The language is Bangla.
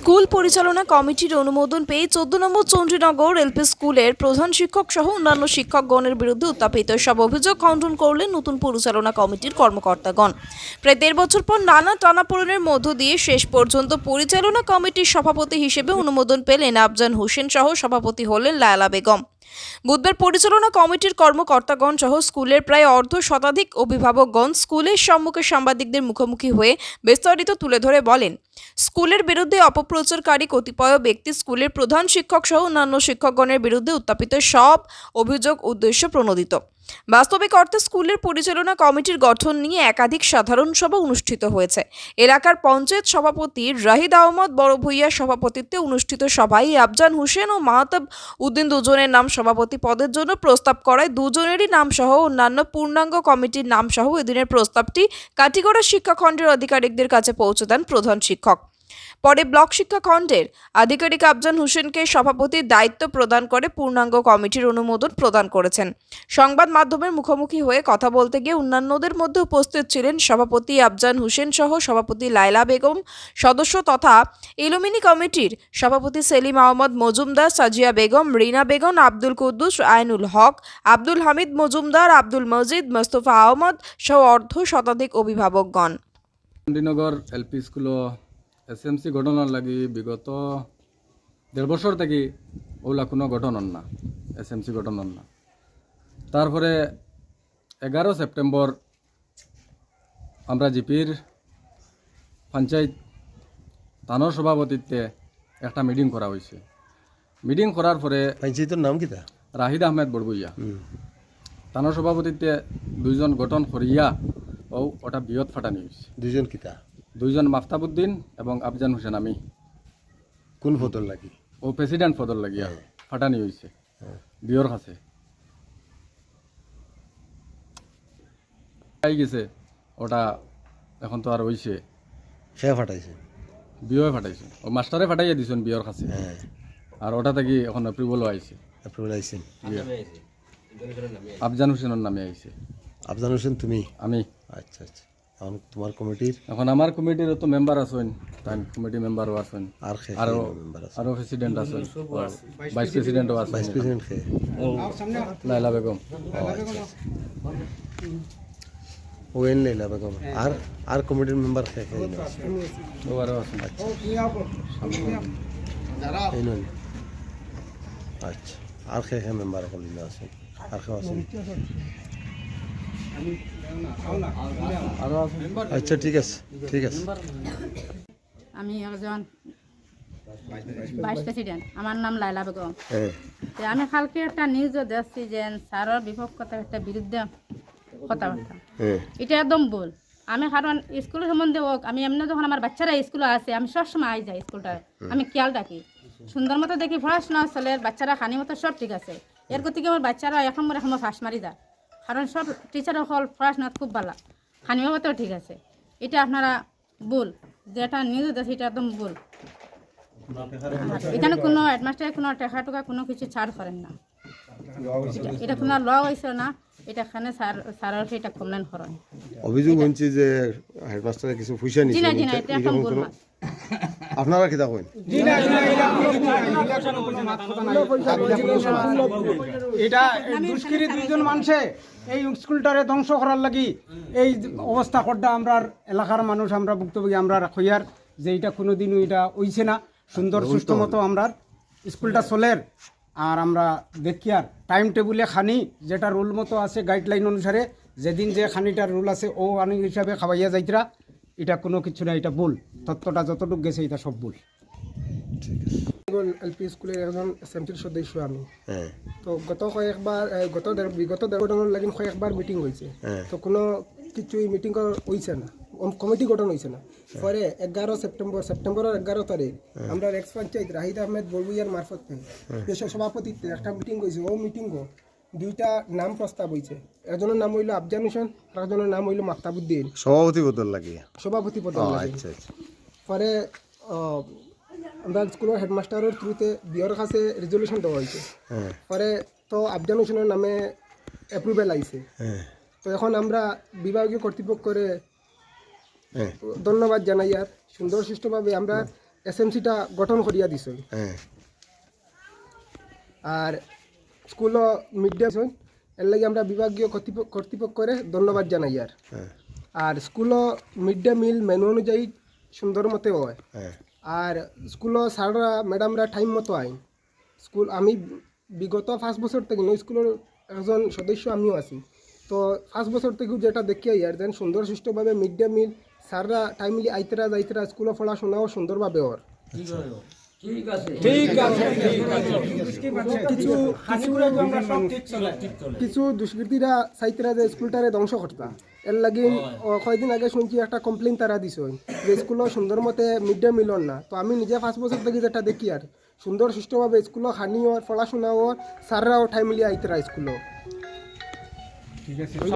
স্কুল পরিচালনা কমিটির অনুমোদন পেয়ে চোদ্দ নম্বর চণ্ডীনগর এলপি স্কুলের প্রধান শিক্ষক সহ অন্যান্য শিক্ষকগণের বিরুদ্ধে উত্থাপিত সব অভিযোগ খণ্ডন করলেন নতুন পরিচালনা কমিটির কর্মকর্তাগণ। প্রায় দেড় বছর পর নানা টানাপোড়েনের মধ্য দিয়ে শেষ পর্যন্ত পরিচালনা কমিটির সভাপতি হিসেবে অনুমোদন পেলেন আফজান হোসেন সহ সভাপতি হলেন লায়লা বেগম। বুধবার পরিচালনা কমিটির কর্মকর্তাগণ সহ স্কুলের প্রায় অর্ধ শতাধিক অভিভাবকগণ স্কুলের সম্মুখে সাংবাদিকদের মুখোমুখি হয়ে বিস্তারিত তুলে ধরে বলেন, স্কুলের বিরুদ্ধে অপপ্রচারকারী কতিপয় ব্যক্তি স্কুলের প্রধান শিক্ষক সহ অন্যান্য শিক্ষকগণের বিরুদ্ধে উত্থাপিত সব অভিযোগ উদ্দেশ্য প্রণোদিত। বাস্তবিক অর্থে স্কুলের পরিচালনা কমিটির গঠন নিয়ে একাধিক সাধারণ সভা অনুষ্ঠিত হয়েছে। এলাকার পঞ্চায়েত সভাপতি রাহিদ আহমদ, বড় ভূঁইয়ার সভাপতিত্বে অনুষ্ঠিত সভায় আফজান হোসেন ও মাহতাব উদ্দিন দুজনের নাম সভাপতি পদের জন্য প্রস্তাব করায় দুজনেরই নাম সহ অন্যান্য পূর্ণাঙ্গ কমিটির নাম সহ এদিনের প্রস্তাবটি কাটিগড়া শিক্ষাখণ্ডের আধিকারিকদের কাছে পৌঁছে দেন প্রধান শিক্ষক। পরে ব্লক শিক্ষা খণ্ডের আধিকারিক আফজান হোসেনকে সভাপতির দায়িত্ব প্রদান করে পূর্ণাঙ্গ কমিটির অনুমোদন প্রদান করেছেন। সংবাদ মাধ্যমের মুখোমুখি হয়ে কথা বলতে গিয়ে অন্যান্যদের মধ্যে উপস্থিত ছিলেন সভাপতি আফজান হোসেন সহ সভাপতি লায়লা বেগম, সদস্য তথা এলুমিনি কমিটির সভাপতি সেলিম আহমদ মজুমদার, সাজিয়া বেগম, রিনা বেগম, আব্দুল কুদ্দুস, আইনুল হক, আব্দুল হামিদ মজুমদার, আব্দুল মজিদ, মোস্তফা আহমদ সহ অর্ধ শতাধিক অভিভাবকগণ। Chandinagar L school S M C গঠনের লাগি বিগত দেড় বছর থেকে ওগুলা কোনো গঠন হন না এস এম সি হন না। তারপরে এগারো সেপ্টেম্বর আমরা জিপির পঞ্চায়েত থানোর সভাপতিত্বে একটা মিটিং করা হয়েছে মিটিং করার পরে পঞ্চায়েতের নাম কিতা? রাহিদ আহমেদ বড়বইয়া থানোর সভাপতিত্বে দুইজন গঠন করিয়া ও ওটা বৃহৎ ফাটানি হয়েছে দুইজন কিতা? দুইজন মাফতাবুদ্দিন এবং আফজান হোসেন আমি। কোন ফটোর লাগি ও প্রেসিডেন্ট পদর লাগিয়া ফাটানি হয়েছে বিয়র কাছে। পাই গেছে ওটা এখন তো আর হইছে। খেয়ে ফাটাইছে? বিয়ে ফাটাইছে। ও মাস্টারে ফাটাইয়া দিছেন বিয়র কাছে। হ্যাঁ। আর ওটা থেকে এখন এপ্রিবলও আইছে। আপনারা আইছেন আফজান হোসেনের নামে আইছে। আফজান হোসেন তুমি? আমি। আচ্ছা আচ্ছা। এখন তোমার কমিটির? এখন আমার কমিটির তো মেম্বার আছেন তাই কমিটি মেম্বারও আছেন। আর আরও মেম্বার আছে? আরও প্রেসিডেন্ট আছেন। ভাইস প্রেসিডেন্টও আছেন ভাইস প্রেসিডেন্ট খে লাইলা বেগম। ওয়েন লেলা বেগম। আর আর কমিটির মেম্বার খে খে ও আরও আছেন। নয়। আচ্ছা। আর খে খে মেম্বার অকল আছে আর খে আছেন? আচ্ছা ঠিক আছে ঠিক আছে। আমি একজন ভাইস প্রেসিডেন্ট আমার নাম লাইলা বেগম। তো আমি কালকে একটা নিউজও দেখছি যে স্যারের বিপক্ষতা একটা বিরুদ্ধে কথাবার্তা। এটা একদম ভুল। আমি কারণ স্কুলের সম্বন্ধে হোক আমি এমনি যখন আমার বাচ্চারা স্কুলে আছে আমি সবসময় আই যাই স্কুলটায় আমি খেয়াল রাখি। সুন্দর মতো দেখি পড়াশোনা চলে বাচ্চারা খানি মতো সব ঠিক আছে। এর গতিকে আমার বাচ্চারা এখন মরে এখন ফাঁস মারি যায়? কারণ সব টিচারও হল পড়াশোনা খুব ভালো খানি মতো ঠিক আছে। এটা আপনারা ভুল। যেটা নিউজ আছে এটা একদম ভুল। এখানে কোনো হেডমাস্টারের কোনো টাকা টুকা কোনো কিছু ছাড় করেন না। এটা- কোনো ল হয়েছে না। এটা স্যার এটা কমপ্লেন করেন অভিযোগ হচ্ছে যে হেডমাস্টারে কিছু পয়সা জি না জি না নিচ্ছে এটা এখন। আপনারা এটা দুষ্কৃতি দুইজন মানুষে এই স্কুলটারে ধ্বংস করার লাগি এই অবস্থা করটা আমরা এলাকার মানুষ আমরা ভুক্তভোগী আমরা কইয়ার যে এটা কোনোদিনও এটা হইছে না। সুন্দর সুস্থ মতো আমরা স্কুলটা চলের। আর আমরা দেখি আর টাইম টেবিলে খানি যেটা রুল মতো আছে গাইডলাইন অনুসারে যেদিন যে খানিটার রুল আছে ও আনি হিসাবে খাওয়াইয়া যাইতরা এটা কোনো কিছু না এটা ভুল। তত্ত্বটা যতটুকু গেছে এটা সব ভুল। এলপি স্কুলের একজন এসএমটির সদস্য আমি। হ্যাঁ। তো গত কয়েকবার গত দেড়- বিগত দেড় বছর লাগি কয়েকবার মিটিং হয়েছে হ্যাঁ। তো কোনো কিছুই মিটিং হয়েছে না। কমিটি গঠন হয়েছে না। পরে এগারো সেপ্টেম্বর সেপ্টেম্বরের এগারো তারিখ আমরা এক্স পঞ্চায়েত রাহিদ আহমেদ বড়বুইয়ার মারফত দেশের সভাপতিত্বে একটা মিটিং হয়েছে। ও মিটিংও দুইটা নাম প্রস্তাব হয়েছে। একজনের নাম হইল আফজান হোসেন আর একজনের নাম হইল মাহতাবুদ্দিন সভাপতি বদল লাগে। সভাপতি পদ ও আচ্ছা আচ্ছা। পরে আমরা স্কুলের হেডমাস্টারের থ্রুতে বিয়র কাছে রেজলিউশন দেওয়া হয়েছে। হ্যাঁ পরে তো আফজান হোসেনের নামে অ্যাপ্রুভেল আইছে। তো এখন আমরা বিভাগীয় কর্তৃপক্ষরে হ্যাঁ ধন্যবাদ জানাই আর। সুন্দর সুষ্ঠুভাবে আমরা এসএমসিটা গঠন করিয়া দিছে। হ্যাঁ। আর স্কুলও মিড ডে এর লাগে আমরা বিভাগীয় কর্তৃপক্ষ কর্তৃপক্ষরে ধন্যবাদ জানাই আর। হ্যাঁ। আর স্কুলও মিড ডে মিল মেনু অনুযায়ী সুন্দর মতে হয়। হ্যাঁ। আর স্কুলও স্যাররা ম্যাডামরা টাইম মতো আইন। স্কুল আমি বিগত পাঁচ বছর থেকে নয় স্কুলের একজন সদস্য আমিও আছি। তো পাঁচ বছর থেকেও যেটা দেখি আর দেন সুন্দর সুষ্ঠুভাবে মিড ডে মিল স্যাররা টাইমলি আইতেরা যাইতেরা স্কুলে পড়াশোনাও সুন্দরভাবে ওর। কিছু কিছু দুষ্কৃতীরা চাইতেরা যে স্কুলটারে ধ্বংস করতা। এর লাগি ও কয়দিন আগে শুনছি একটা কমপ্লেন তারা দিছ যে স্কুলও সুন্দর মতে মিড ডে মিলন না। তো আমি নিজে পাঁচ বছর থেকে যেটা দেখি আর সুন্দর সুষ্ঠুভাবে স্কুলও খানিও পড়াশোনাও স্যাররাও টাইমলি আইতেরা স্কুলও